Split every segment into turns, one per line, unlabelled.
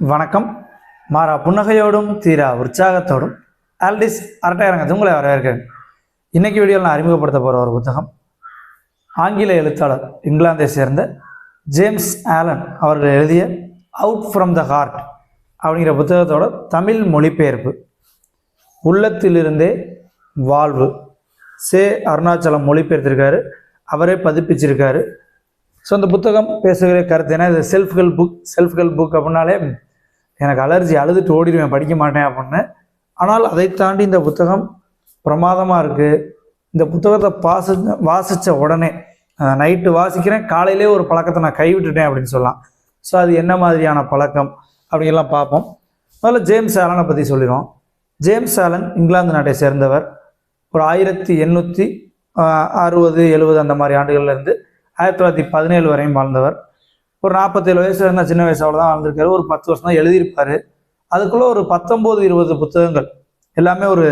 வணக்கம். மாறா புன்னகையோடும் தீரா உற்சாகத்தோடும் ஆல்டிஸ் அரட்டையரங்கத்து உங்களை வரவேற்கிறேன். இன்னைக்கு வீடியோவில் நான் அறிமுகப்படுத்த போகிற ஒரு புத்தகம் ஆங்கில எழுத்தாளர் இங்கிலாந்தை சேர்ந்த ஜேம்ஸ் ஆலன் அவர்கள் எழுதிய அவுட் ஃப்ரம் த ஹார்ட் அப்படிங்கிற புத்தகத்தோட தமிழ் மொழிபெயர்ப்பு உள்ளத்திலிருந்தே வாழ்வு சே அருணாச்சலம் மொழிபெயர்த்திருக்காரு அவரே பதிப்பிச்சிருக்காரு. ஸோ இந்த புத்தகம் பேசுகிற கருத்து ஏன்னா இது self help book self help book அப்படின்னாலே எனக்கு அலர்ஜி அழுதுட்டு ஓடிடுவேன் படிக்க மாட்டேன் அப்படின்னு. ஆனால் அதை தாண்டி இந்த புத்தகம் பிரமாதமாக இருக்குது இந்த புத்தகத்தை பாசி வாசித்த உடனே நைட்டு வாசிக்கிறேன் காலையிலே ஒரு பழக்கத்தை நான் கைவிட்டுட்டேன் அப்படின்னு சொல்லலாம். ஸோ அது என்ன மாதிரியான பழக்கம் அப்படிங்கெல்லாம் பார்ப்போம். முதல்ல ஜேம்ஸ் ஆலனை பற்றி சொல்லிடுவோம். ஜேம்ஸ் ஆலன் இங்கிலாந்து நாட்டை சேர்ந்தவர். ஒரு ஆயிரத்தி எண்ணூற்றி அறுபது எழுபது அந்த மாதிரி ஆண்டுகள்லேருந்து ஆயிரத்தி தொள்ளாயிரத்தி பதினேழு வரையும் வாழ்ந்தவர். ஒரு நாற்பத்தேழு வயசுல இருந்தால் சின்ன வயசு தான் வாழ்ந்திருக்காரு ஒரு பத்து வருஷம் தான் எழுதியிருப்பாரு. அதுக்குள்ளே ஒரு பத்தொம்போது இருபது புத்தகங்கள். எல்லாமே ஒரு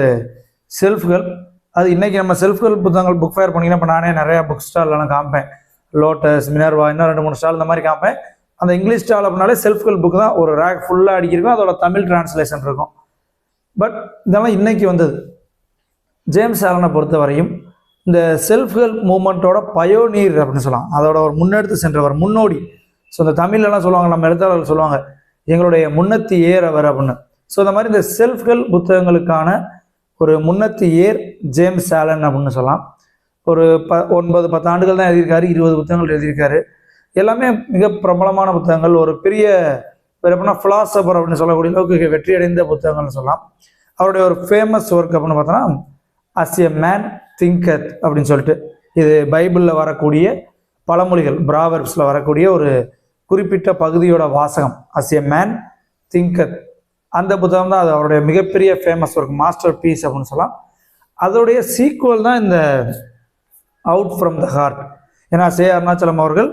செல்ஃப் ஹெல்ப் அது இன்றைக்கி நம்ம செல்ஃப் ஹெல்ப் புத்தகங்கள் புக் ஃபயர் பண்ணிங்கன்னா இப்போ நானே நிறையா புக் ஸ்டால்லாம் காமிப்பேன். லோட்டஸ் மினர்வா இன்னும் ரெண்டு மூணு ஸ்டால் இந்த மாதிரி காமிப்பேன். அந்த இங்கிலீஷ் ஸ்டால் அப்படின்னாலே செல்ஃப் ஹெல்ப் புக் தான் ஒரு ரேக் ஃபுல்லாக அடிக்கிருக்கும். அதோட தமிழ் டிரான்ஸ்லேஷன் இருக்கும். பட் இதெல்லாம் இன்றைக்கி வந்தது. ஜேம்ஸ் ஆலனை பொறுத்த வரையும் இந்த செல்ஃப் ஹெல்ப் மூமெண்ட்டோட பயோனீர் அப்படின்னு சொல்லலாம். அதோட ஒரு முன்னெடுத்து சென்றவர் முன்னோடி ஸோ இந்த தமிழ்லலாம் சொல்லுவாங்க நம்ம எழுத்தாளர்கள் சொல்லுவாங்க எங்களுடைய முன்னத்தி ஏர் அவர் அப்படின்னு. ஸோ இந்த மாதிரி இந்த செல்ஃப் ஹெல்ப் புத்தகங்களுக்கான ஒரு முன்னத்தி ஏர் ஜேம்ஸ் ஆலன் அப்படின்னு சொல்லலாம். ஒரு ப ஒன்பது பத்து ஆண்டுகள் தான் எழுதியிருக்காரு இருபது புத்தகங்கள் எழுதியிருக்காரு. எல்லாமே மிக பிரபலமான புத்தகங்கள். ஒரு பெரிய வேறு எப்படின்னா ஃபிலாசபர் அப்படின்னு சொல்லக்கூடிய அளவுக்கு வெற்றி அடைந்த புத்தகங்கள்னு சொல்லலாம். அவருடைய ஒரு ஃபேமஸ் ஒர்க் அப்படின்னு பார்த்தோன்னா அஸ் எ மேன் திங்கத் அப்படின்னு சொல்லிட்டு இது பைபிளில் வரக்கூடிய பழமொழிகள் பிராவர்ஸில் வரக்கூடிய ஒரு குறிப்பிட்ட பகுதியோட வாசகம் அஸ் எ மேன் திங்கத் அந்த புத்தகம் தான் அது அவருடைய மிகப்பெரிய ஃபேமஸ் ஒர்க் மாஸ்டர் பீஸ் அப்படின்னு சொல்லலாம். அதோடைய சீக்குவல் தான் இந்த அவுட் ஃப்ரம் த ஹார்ட் ஏன்னா சே அருணாச்சலம் அவர்கள்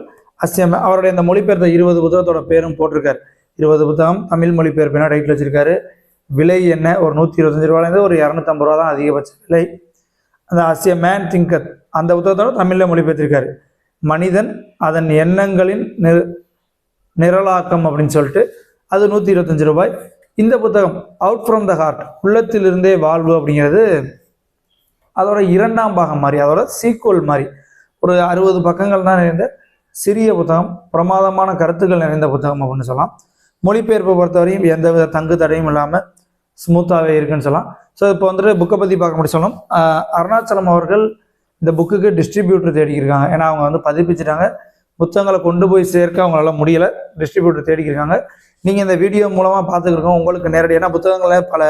அஸ்யம் அவருடைய இந்த மொழிபெயர்த்த இருபது புத்தகத்தோட பேரும் போட்டிருக்காரு. இருபது புத்தகம் தமிழ் மொழிபெயர்ப்பினா டைட்டில் வச்சிருக்காரு. விலை என்ன? ஒரு நூற்றி இருபத்தஞ்சு ரூபாயிலேருந்து ஒரு இரநூத்தம்பது ரூபா தான் அதிகபட்ச விலை. அந்த அஸ்ய மேன் திங்கத் அந்த புத்தகத்தோட தமிழில் மொழிபெயர்த்திருக்காரு. மனிதன் அதன் எண்ணங்களின் நிற நிரலாக்கம் அப்படின்னு சொல்லிட்டு அது நூற்றி இருபத்தஞ்சு ரூபாய். இந்த புத்தகம் அவுட் ஃப்ரம் த ஹார்ட் உள்ளத்திலிருந்தே வாழ்வு அப்படிங்கிறது அதோட இரண்டாம் பாகம் மாதிரி அதோட சீக்குவல் மாதிரி. ஒரு அறுபது பக்கங்கள் தான் நிறைந்த சிறிய புத்தகம் பிரமாதமான கருத்துக்கள் நிறைந்த புத்தகம் அப்படின்னு சொல்லலாம். மொழிபெயர்ப்பை பொறுத்தவரையும் எந்தவித தங்கு தடையும் இல்லாமல் ஸ்மூத்தாகவே இருக்குன்னு சொல்லலாம். ஸோ இப்போ வந்துட்டு புக்கை பற்றி பார்க்க முடியும். சொல்லணும் அருணாச்சலம் அவர்கள் இந்த புக்குக்கு டிஸ்ட்ரிபியூட்டர் தேடிக்கிருக்காங்க. ஏன்னா அவங்க வந்து பதிப்பிச்சிட்டாங்க. புத்தகங்களை கொண்டு போய் சேர்க்க அவங்களால முடியல. டிஸ்ட்ரிபியூட்டர் தேடிக்கிருக்காங்க. நீங்கள் இந்த வீடியோ மூலமாக பார்த்துக்கிருக்கோம். உங்களுக்கு நேரடி ஏன்னா புத்தகங்களை பல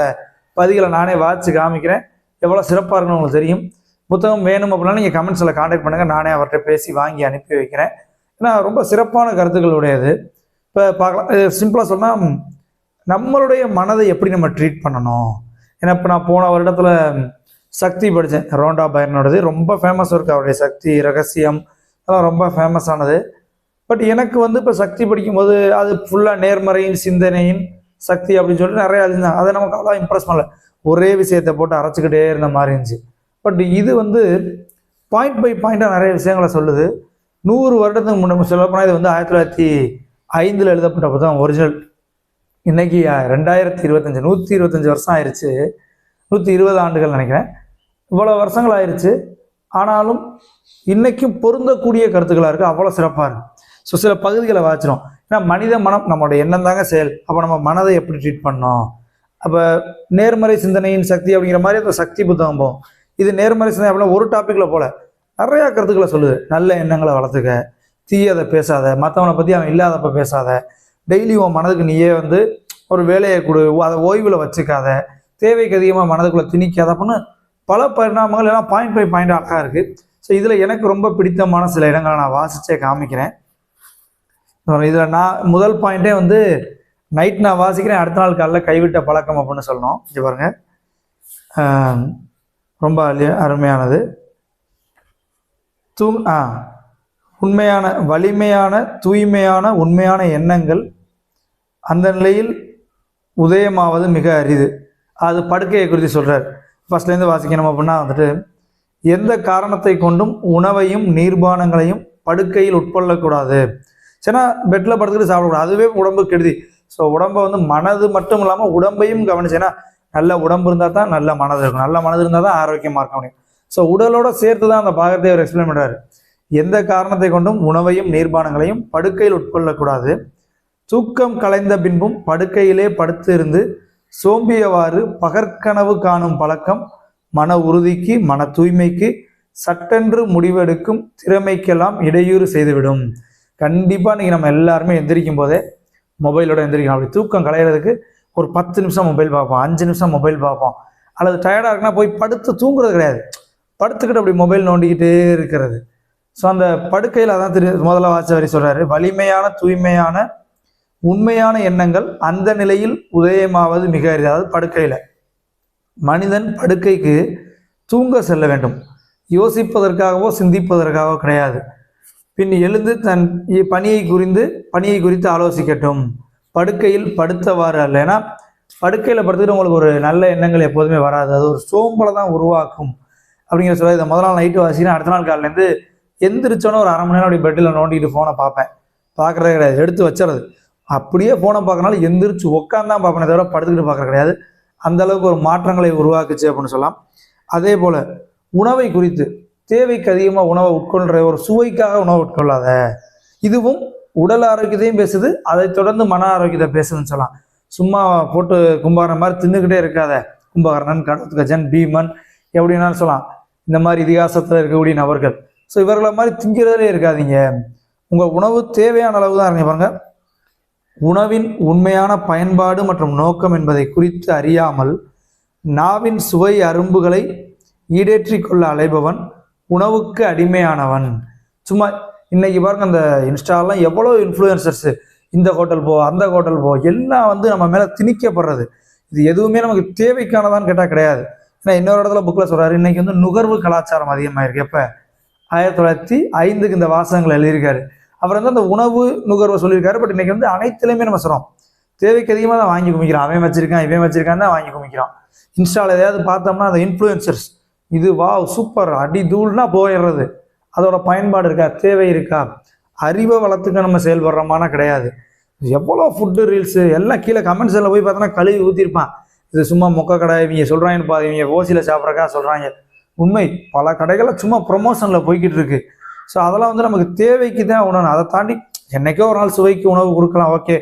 பதிகளை நானே வாட்சி காமிக்கிறேன். எவ்வளோ சிறப்பாக இருக்குன்னு உங்களுக்கு தெரியும். புத்தகம் வேணும் அப்படின்னா நீங்கள் கமெண்ட்ஸில் காண்டாக்ட் பண்ணுங்கள் நானே அவர்கிட்ட பேசி வாங்கி அனுப்பி வைக்கிறேன். ஏன்னா ரொம்ப சிறப்பான கருத்துக்கள் உடையது இப்போ பார்க்கலாம். சிம்பிளாக சொன்னால் நம்மளுடைய மனதை எப்படி நம்ம ட்ரீட் பண்ணணும்? ஏன்னா இப்போ நான் போன வருடத்தில் சக்தி படித்தேன் ரோண்டா பயனோடது ரொம்ப ஃபேமஸ் இருக்குது அவருடைய சக்தி ரகசியம் அதெல்லாம் ரொம்ப ஃபேமஸ் ஆனது. பட் எனக்கு வந்து இப்போ சக்தி படிக்கும்போது அது ஃபுல்லாக நேர்மறையின் சிந்தனையின் சக்தி அப்படின்னு சொல்லிட்டு நிறைய எழுதிருந்தாங்க அதை நமக்கு அவ்வளோ இம்ப்ரெஸ் பண்ணல. ஒரே விஷயத்தை போட்டு அரைச்சிக்கிட்டே இருந்த மாதிரி இருந்துச்சு. பட் இது வந்து பாயிண்ட் பை பாயிண்ட்டாக நிறைய விஷயங்களை சொல்லுது. நூறு வருடத்துக்கு முன்னே சொல்லப்போனால் இது வந்து ஆயிரத்தி தொள்ளாயிரத்தி ஐந்தில் எழுதப்பட்ட புத்தகம் ஒரிஜினல் இன்றைக்கி ரெண்டாயிரத்தி இருபத்தஞ்சி நூற்றி இருபத்தஞ்சி வருஷம் ஆயிடுச்சு நூற்றி இருபது ஆண்டுகள் நினைக்கிறேன். இவ்வளோ வருஷங்கள் ஆயிடுச்சு ஆனாலும் இன்றைக்கும் பொருந்தக்கூடிய கருத்துக்களாக இருக்குது அவ்வளோ சிறப்பாக இருக்குது ஸோ சில பகுதிகளை வாச்சிரும் ஏன்னா மனித மனம் நம்மளோட எண்ணம் தாங்க செயல். அப்போ நம்ம மனதை எப்படி ட்ரீட் பண்ணோம்? அப்போ நேர்மறை சிந்தனையின் சக்தி அப்படிங்கிற மாதிரி அந்த சக்தி புத்தகம் போகும். இது நேர்மறை சிந்தனை அப்படின்னா ஒரு டாப்பிக்கில் போல. நிறையா கருத்துக்களை சொல்லுது. நல்ல எண்ணங்களை வளர்த்துக்க. தீயதை பேசாத. மற்றவனை பற்றி அவன் இல்லாதப்ப பேசாத. டெய்லி உன் மனதுக்கு நீயே வந்து ஒரு வேலையை கொடு. அதை ஓய்வில் வச்சுக்காத. தேவைக்கு அதிகமாக மனதுக்குள்ளே திணிக்காத அப்படின்னு பல பரிணாமங்கள் எல்லாம் பாயிண்ட் பை பாயிண்ட் அழகாக இருக்குது ஸோ இதில் எனக்கு ரொம்ப பிடித்தமான சில இடங்களை நான் வாசித்தே காமிக்கிறேன். இதில் நான் முதல் பாயிண்டே வந்து நைட் நான் வாசிக்கிறேன் அடுத்த நாள் காலைல கைவிட்ட பழக்கம் அப்படின்னு சொல்லணும். இது பாருங்க. ரொம்ப அருமையானது. தூ ஆ உண்மையான வலிமையான தூய்மையான உண்மையான எண்ணங்கள் அந்த நிலையில் உதயமாவது மிக அரிது. அது படுக்கையை குறித்து சொல்கிறார் ஃபர்ஸ்ட்லேருந்து வாசிக்கணும் அப்படின்னா வந்துட்டு எந்த காரணத்தை கொண்டும் உணவையும் நீர்பானங்களையும் படுக்கையில் உட்கொள்ளக்கூடாது. சரினா பெட்டில் படுத்துக்கிட்டு சாப்பிடக்கூடாது. அதுவே உடம்பு கெடுதி. ஸோ உடம்பை வந்து மனது மட்டும் இல்லாமல் உடம்பையும் கவனிச்சேன்னா நல்ல உடம்பு இருந்தால் தான் நல்ல மனது இருக்கும். நல்ல மனது இருந்தால் தான் ஆரோக்கியமாக இருக்க முடியும். ஸோ உடலோட சேர்த்து தான் அந்த பாகத்தை அவர் எக்ஸ்பிளைன் பண்ணுறாரு எந்த காரணத்தை கொண்டும் உணவையும் நீர்பானங்களையும் படுக்கையில் உட்கொள்ளக்கூடாது. தூக்கம் கலைந்த பின்பும் படுக்கையிலே படுத்து இருந்து சோம்பியவாறு பகற்கனவு காணும் பழக்கம் மன உறுதிக்கு மன தூய்மைக்கு சட்டென்று முடிவெடுக்கும் திறமைக்கெல்லாம் இடையூறு செய்துவிடும். கண்டிப்பாக நீங்கள் நம்ம எல்லாருமே எந்திரிக்கும் போதே மொபைலோட எந்திரிக்கணும். அப்படி தூக்கம் கலையிறதுக்கு ஒரு பத்து நிமிஷம் மொபைல் பார்ப்போம் அஞ்சு நிமிஷம் மொபைல் பார்ப்போம். அல்லது டயர்டாக இருக்குன்னா போய் படுத்து தூங்குறது கிடையாது. படுத்துக்கிட்டு அப்படி மொபைல் நோண்டிக்கிட்டே இருக்கிறது. ஸோ அந்த படுக்கையில் அதான் திரு முதல்ல வாச வரி சொல்கிறாரு வலிமையான தூய்மையான உண்மையான எண்ணங்கள் அந்த நிலையில் உதயமாவது மிக அரிது. அதாவது படுக்கையில் மனிதன் படுக்கைக்கு தூங்க செல்ல வேண்டும். யோசிப்பதற்காகவோ சிந்திப்பதற்காகவோ கிடையாது. பின் எழுந்து தன் பணியை குறிந்து பணியை குறித்து ஆலோசிக்கட்டும். படுக்கையில் படுத்தவாறு அல்ல. ஏன்னா படுக்கையில் படுத்துக்கிட்டு உங்களுக்கு ஒரு நல்ல எண்ணங்கள் எப்போதுமே வராது. அது ஒரு சோம்பலை தான் உருவாக்கும். அப்படிங்கிற சொல்ல இதை முதல் நாள் நைட்டு வாசினா அடுத்த நாள் காலையிலேருந்து எந்திரிச்சோன்னே ஒரு அரை மணி நேரம் அப்படி பெட்டில் நோண்டிட்டு ஃபோனை பார்ப்பேன். பார்க்குறதே கிடையாது. எடுத்து வச்சுறது அப்படியே ஃபோனை பார்க்கறனால எந்திரிச்சு உட்காந்தான் பார்ப்பனே தவிர படுத்துக்கிட்டு பார்க்குற கிடையாது. அந்த அளவுக்கு ஒரு மாற்றங்களை உருவாக்குச்சு அப்படின்னு சொல்லலாம். அதே போல் உணவை குறித்து தேவைக்கு அதிகமாக உணவை உட்கொள்கிற ஒரு சுவைக்காக உணவு உட்கொள்ளாத இதுவும் உடல் ஆரோக்கியத்தையும் பேசுது அதை தொடர்ந்து மன ஆரோக்கியத்தை பேசுதுன்னு சொல்லலாம். சும்மா போட்டு கும்பாரணம் மாதிரி தின்னுக்கிட்டே இருக்காத கும்பகர்ணன் கடத்துக்கஜன் பீமன் எப்படின்னாலும் சொல்லலாம். இந்த மாதிரி இதிகாசத்தில் இருக்கக்கூடிய நபர்கள். ஸோ இவர்களை மாதிரி திங்கிறதுலே இருக்காதீங்க. உங்கள் உணவு தேவையான அளவு தான் இருங்க பாருங்கள் உணவின் உண்மையான பயன்பாடு மற்றும் நோக்கம் என்பதை குறித்து அறியாமல் நாவின் சுவை அரும்புகளை ஈடேற்றி கொள்ள அலைபவன் உணவுக்கு அடிமையானவன். சும்மா இன்னைக்கு பாருங்க அந்த இன்ஸ்டாலாம் எவ்வளோ இன்ஃப்ளூயன்சர்ஸ் இந்த ஹோட்டல் போ அந்த ஹோட்டல் போ எல்லாம் வந்து நம்ம மேலே திணிக்கப்படுறது. இது எதுவுமே நமக்கு தேவைக்கானதான்னு கேட்டால் கிடையாது. ஏன்னா இன்னொரு இடத்துல புக்கில் சொல்கிறாரு இன்னைக்கு வந்து நுகர்வு கலாச்சாரம் அதிகமாயிருக்கு. எப்போ? ஆயிரத்தி தொள்ளாயிரத்தி ஐந்துக்கு இந்த வாசகங்கள் எழுதியிருக்காரு. அவர் வந்து அந்த உணவு நுகர்வை சொல்லியிருக்காரு. பட் இன்னைக்கு வந்து அனைத்துலையுமே நம்ம சொல்கிறோம் தேவைக்கு அதிகமாக தான் வாங்கி குமிக்கிறான். அவன் வச்சிருக்கான் இவன் வச்சிருக்கான் தான் வாங்கி குமிக்கிறான். இன்ஸ்டாவில் எதையாவது பார்த்தோம்னா அந்த இன்ஃப்ளூயன்சர்ஸ் இது வா சூப்பர் அடி தூள்னா போயிடுறது. அதோட பயன்பாடு இருக்கா? தேவை இருக்கா? அறிவை வளர்த்துக்க நம்ம செயல்படுறோமானா கிடையாது. எவ்வளோ ஃபுட்டு ரீல்ஸு எல்லாம் கீழே கமெண்ட்ஸ் எல்லாம் போய் பார்த்தோன்னா கழுவி ஊற்றிருப்பான் இது சும்மா மொக்க கடை இவங்க சொல்கிறாங்கன்னு பா இவங்க ஓசியில் சாப்பிட்றக்கா சொல்கிறாங்க உண்மை பல கடைகளில் சும்மா ப்ரொமோஷனில் போய்கிட்டு இருக்குது ஸோ அதெல்லாம் வந்து நமக்கு தேவைக்கு தான் உணவு. அதை தாண்டி என்னைக்கோ ஒரு நாள் சுவைக்கு உணவு கொடுக்கலாம் ஓகே.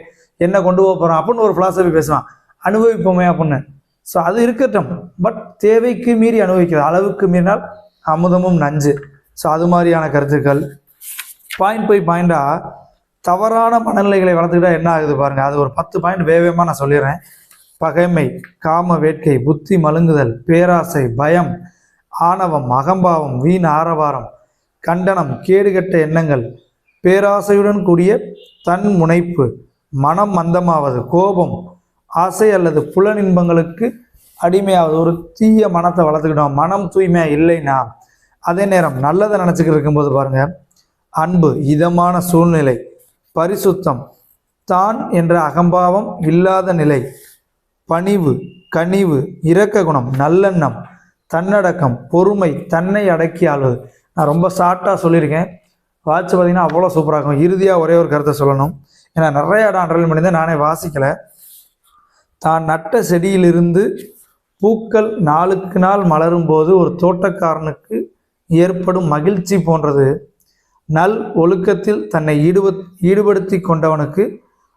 என்ன கொண்டு போக போகிறோம் அப்படின்னு ஒரு ஃபிலாசபி பேசலாம். அனுபவிப்போமே அப்படின்னு. ஸோ அது இருக்கட்டும். பட் தேவைக்கு மீறி அனுபவிக்கிறது. அளவுக்கு மீறினால் அமுதமும் நஞ்சு. ஸோ அது மாதிரியான கருத்துக்கள். பாயிண்ட் போய் பாயிண்டாக தவறான மனநிலைகளை வளர்த்துக்கிட்டா என்ன ஆகுது பாருங்கள் அது ஒரு பத்து பாயிண்ட் வேகமாக நான் சொல்லிடுறேன். பகைமை காம வேட்கை புத்தி மழுங்குதல் பேராசை பயம் ஆணவம் அகம்பாவம் வீண் ஆரவாரம் கண்டனம் கேடுகட்ட எண்ணங்கள் பேராசையுடன் கூடிய தன் முனைப்பு மனம் மந்தமாவது கோபம் ஆசை அல்லது புலனின்பங்களுக்கு அடிமையாவது ஒரு தீய மனத்தை வளர்த்துக்கிட்டோம். மனம் தூய்மையாக இல்லைன்னா அதே நேரம் நல்லதை நினச்சிக்கிட்டு இருக்கும்போது பாருங்கள் அன்பு இதமான சூழ்நிலை பரிசுத்தம் தான் என்ற அகம்பாவம் இல்லாத நிலை பணிவு கனிவு இரக்க குணம் நல்லெண்ணம் தன்னடக்கம் பொறுமை தன்னை அடக்கி ஆள்வது நான் ரொம்ப ஷார்ட்டாக சொல்லியிருக்கேன். வாட்ச் பார்த்தீங்கன்னா அவ்வளோ சூப்பராக இருக்கும். இறுதியாக ஒரே ஒரு கருத்தை சொல்லணும். ஏன்னா நிறைய இடம் அண்டர்லைன் பண்ணியிருந்தேன் நானே வாசிக்கலை. தான் நட்ட செடியிலிருந்து பூக்கள் நாளுக்கு நாள் மலரும் போது ஒரு தோட்டக்காரனுக்கு ஏற்படும் மகிழ்ச்சி போன்றது. நல் ஒழுக்கத்தில் தன்னை ஈடுப ஈடுபடுத்தி கொண்டவனுக்கு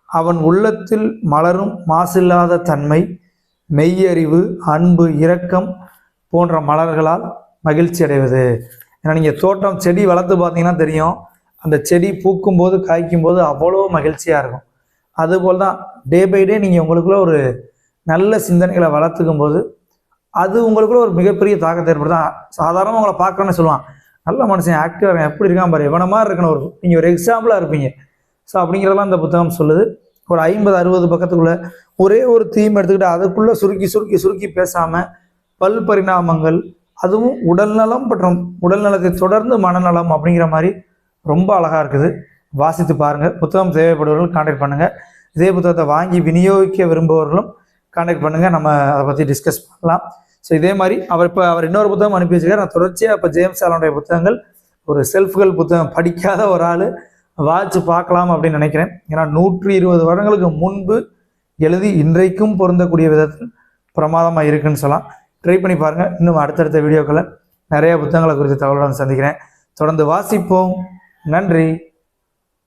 அவன் உள்ளத்தில் மலரும் மாசில்லாத தன்மை மெய்யறிவு அன்பு இரக்கம் போன்ற மலர்களால் மகிழ்ச்சி அடைவது ஏன்னா நீங்கள் தோட்டம் செடி வளர்த்து பார்த்தீங்கன்னா தெரியும். அந்த செடி பூக்கும் போது காய்க்கும் போது அவ்வளோ மகிழ்ச்சியாக இருக்கும். அதுபோல் தான் டே பை டே நீங்கள் உங்களுக்குள்ள ஒரு நல்ல சிந்தனைகளை வளர்த்துக்கும் போது அது உங்களுக்குள்ள ஒரு மிகப்பெரிய தாக்கத்தை ஏற்படுத்தும். சாதாரணமாக உங்களை பார்க்கணும்னு சொல்லுவான் நல்ல மனுஷன் ஆக்டிவாக இருக்கான் எப்படி இருக்கான் பாரு எவன மாதிரி இருக்கணும் ஒரு நீங்கள் ஒரு எக்ஸாம்பிளாக இருப்பீங்க. ஸோ அப்படிங்கிறதெல்லாம் இந்த புத்தகம் சொல்லுது. ஒரு ஐம்பது அறுபது பக்கத்துக்குள்ள ஒரே ஒரு தீம் எடுத்துக்கிட்டு அதுக்குள்ளே சுருக்கி சுருக்கி சுருக்கி பேசாமல் பல் பரிணாமங்கள் அதுவும் உடல்நலம் மற்றும் உடல்நலத்தை தொடர்ந்து மனநலம் அப்படிங்கிற மாதிரி ரொம்ப அழகாக இருக்குது. வாசித்து பாருங்கள் புத்தகம் தேவைப்படுபவர்கள் கான்டாக்ட் பண்ணுங்கள் இதே புத்தகத்தை வாங்கி விநியோகிக்க விரும்புபவர்களும் கான்டாக்ட் பண்ணுங்கள் நம்ம அதை பற்றி டிஸ்கஸ் பண்ணலாம். ஸோ இதே மாதிரி அவர் இப்போ அவர் இன்னொரு புத்தகம் அனுப்பி வச்சிருக்காரு. நான் தொடர்ச்சியாக இப்போ ஜேம்ஸ் ஆலனுடைய புத்தகங்கள் ஒரு செல்ஃப்கள் புத்தகம் படிக்காத ஒரு ஆள் வாட்ச் பார்க்கலாம் அப்படின்னு நினைக்கிறேன். ஏன்னா நூற்றி இருபது வருடங்களுக்கு முன்பு எழுதி இன்றைக்கும் பொருந்தக்கூடிய விதத்தில் பிரமாதமாக இருக்குன்னு சொல்லலாம். ட்ரை பண்ணி பாருங்கள் இன்னும் அடுத்தடுத்த வீடியோக்களை நிறைய புத்தகங்களை குறித்து தகவலோடு சந்திக்கிறேன். தொடர்ந்து வாசிப்போம். நன்றி.